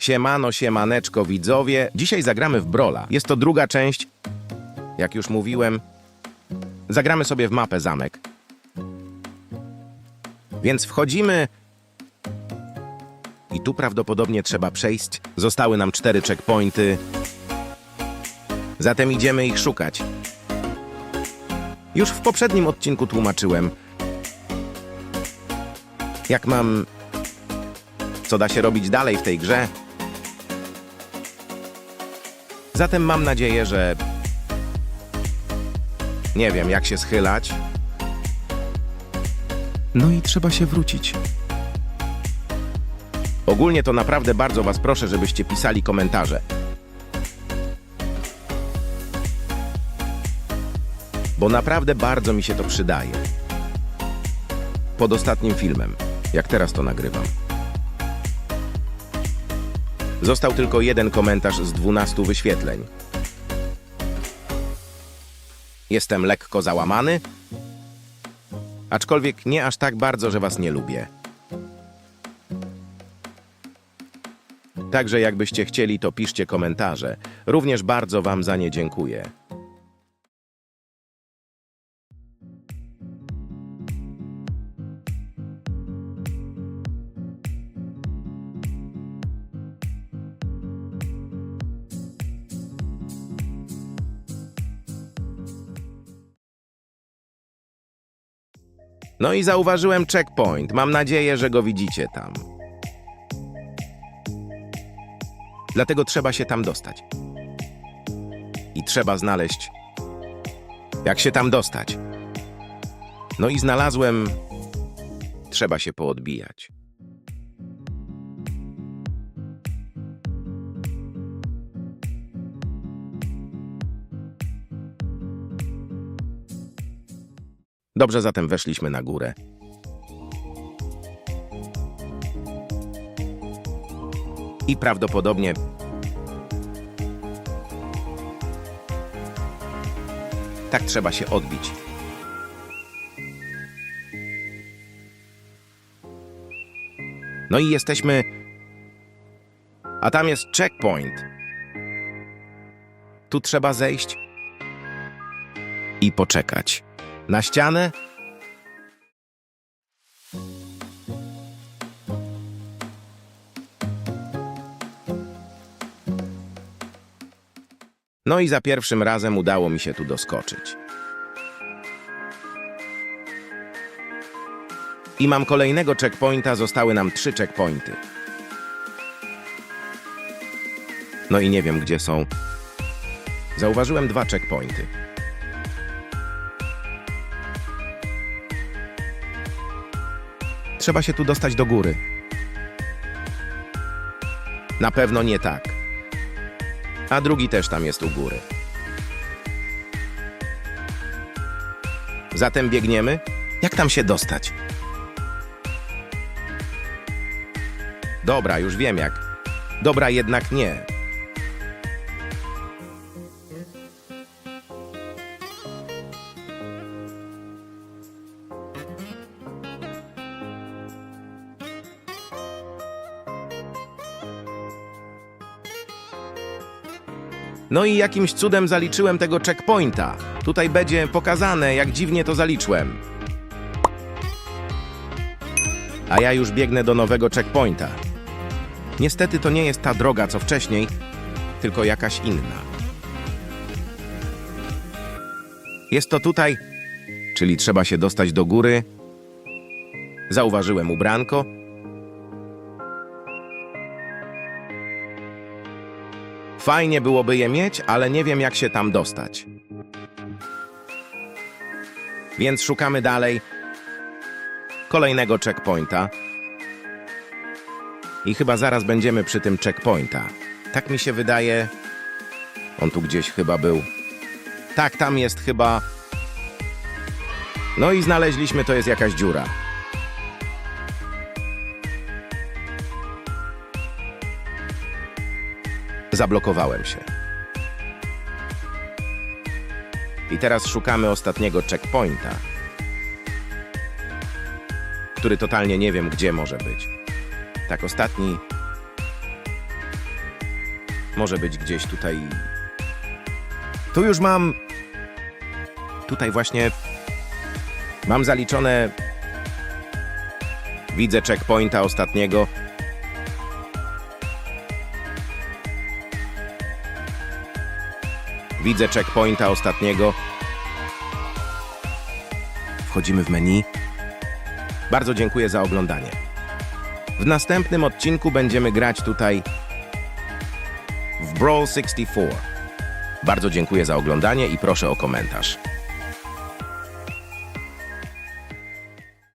Siemano, siemaneczko widzowie. Dzisiaj zagramy w Brola. Jest to druga część. Jak już mówiłem, zagramy sobie w mapę zamek. Więc wchodzimy. I tu prawdopodobnie trzeba przejść. Zostały nam cztery checkpointy. Zatem idziemy ich szukać. Już w poprzednim odcinku tłumaczyłem, jak mam. Co da się robić dalej w tej grze. Zatem mam nadzieję, że. Nie wiem, jak się schylać. No i trzeba się wrócić. Ogólnie to naprawdę bardzo Was proszę, żebyście pisali komentarze. Bo naprawdę bardzo mi się to przydaje. Pod ostatnim filmem, jak teraz to nagrywam. Został tylko jeden komentarz z 12 wyświetleń. Jestem lekko załamany, aczkolwiek nie aż tak bardzo, że was nie lubię. Także jakbyście chcieli, to piszcie komentarze. Również bardzo wam za nie dziękuję. No i zauważyłem checkpoint. Mam nadzieję, że go widzicie tam. Dlatego trzeba się tam dostać. I trzeba znaleźć, jak się tam dostać. No i znalazłem. Trzeba się poodbijać. Dobrze, zatem weszliśmy na górę. I prawdopodobnie tak trzeba się odbić. No i jesteśmy. A tam jest checkpoint. Tu trzeba zejść i poczekać. Na ścianę? No i za pierwszym razem udało mi się tu doskoczyć. I mam kolejnego checkpointa, zostały nam trzy checkpointy. No i nie wiem, gdzie są. Zauważyłem dwa checkpointy. Trzeba się tu dostać do góry. Na pewno nie tak. A drugi też tam jest u góry. Zatem biegniemy? Jak tam się dostać? Dobra, już wiem jak. Dobra, jednak nie. No i jakimś cudem zaliczyłem tego checkpointa. Tutaj będzie pokazane, jak dziwnie to zaliczyłem. A ja już biegnę do nowego checkpointa. Niestety to nie jest ta droga, co wcześniej, tylko jakaś inna. Jest to tutaj, czyli trzeba się dostać do góry. Zauważyłem ubranko. Fajnie byłoby je mieć, ale nie wiem jak się tam dostać. Więc szukamy dalej kolejnego checkpointa. I chyba zaraz będziemy przy tym checkpointa. Tak mi się wydaje. On tu gdzieś chyba był. Tak, tam jest chyba. No i znaleźliśmy, to jest jakaś dziura. Zablokowałem się. I teraz szukamy ostatniego checkpointa, który totalnie nie wiem, gdzie może być. Tak, ostatni Może być gdzieś tutaj. Tu już mam. Tutaj właśnie. Mam zaliczone. Widzę checkpointa ostatniego. Widzę checkpointa ostatniego. Wchodzimy w menu. Bardzo dziękuję za oglądanie. W następnym odcinku będziemy grać tutaj w Brawl 64. Bardzo dziękuję za oglądanie i proszę o komentarz.